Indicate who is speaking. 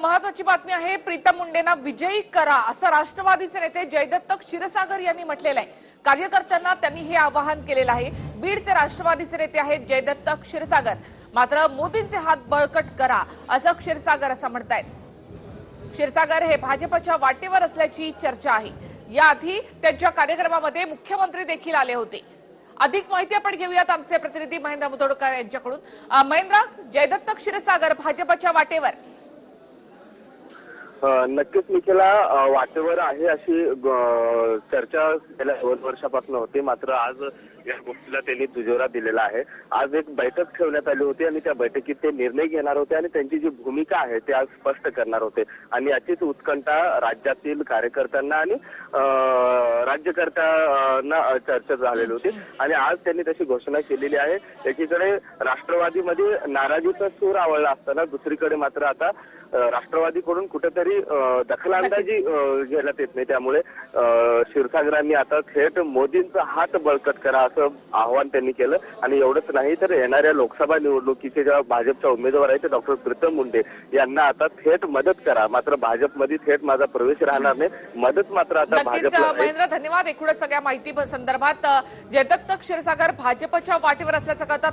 Speaker 1: महत्वाची बातमी आहे प्रीतम मुंडेंना विजयी करा असं राष्ट्रवादीचे नेते जयदत्त क्षीरसागर यांनी म्हटलेलं आहे. कार्यकर्त्यांना त्यांनी हे आवाहन केलेलं आहे. बीडचे राष्ट्रवादीचे नेते आहेत जयदत्त क्षीरसागर. मात्र मोदींचे हात बळकट करा असं क्षीरसागर असं म्हणतायत. क्षीरसागर हे भाजपच्या वाटेवर असल्याची चर्चा आहे. याआधी त्यांच्या कार्यक्रमामध्ये मुख्यमंत्री देखील आले होते. अधिक माहिती आपण घेऊयात आमचे प्रतिनिधी महेंद्र मुतोडकर यांच्याकडून. महेंद्र जयदत्त क्षीरसागर भाजपच्या वाटेवर.
Speaker 2: नक्कीच निखिला वाटेवर आहे अशी चर्चा गेल्या दोन वर्षापासून होती. मात्र आज या गोष्टीला त्यांनी दुजोरा दिलेला आहे. आज एक बैठक ठेवण्यात आली होती आणि त्या बैठकीत ते निर्णय घेणार होते आणि त्यांची जी भूमिका आहे ते आज स्पष्ट करणार होते. आणि याचीच उत्कंठा राज्यातील कार्यकर्त्यांना आणि राज्यकर्त्यांना चर्चा झालेली होती. आणि आज त्यांनी तशी घोषणा केलेली आहे. एकीकडे राष्ट्रवादीमध्ये नाराजीचा सूर आवळला असताना दुसरीकडे मात्र आता राष्ट्रवादीकडून कुठेतरी अ, दखलंदाजी घेण्यात येत नाही. त्यामुळे क्षीरसागरांनी आता थेट मोदींचा हात बळकट करा असं आवाहन त्यांनी केलं. आणि एवढंच नाही तर येणाऱ्या लोकसभा निवडणुकीचे ज्या भाजपच्या उमेदवार आहेत ते डॉक्टर प्रीतम मुंडे यांना आता थेट मदत करा. मात्र भाजपमध्ये थेट माझा प्रवेश राहणार नाही. मदत मात्र आता भाजपला.
Speaker 1: महेंद्र धन्यवाद एकूणच सगळ्या माहिती संदर्भात. जयदत्त क्षीरसागर भाजपच्या वाटेवर असल्याचं कळतात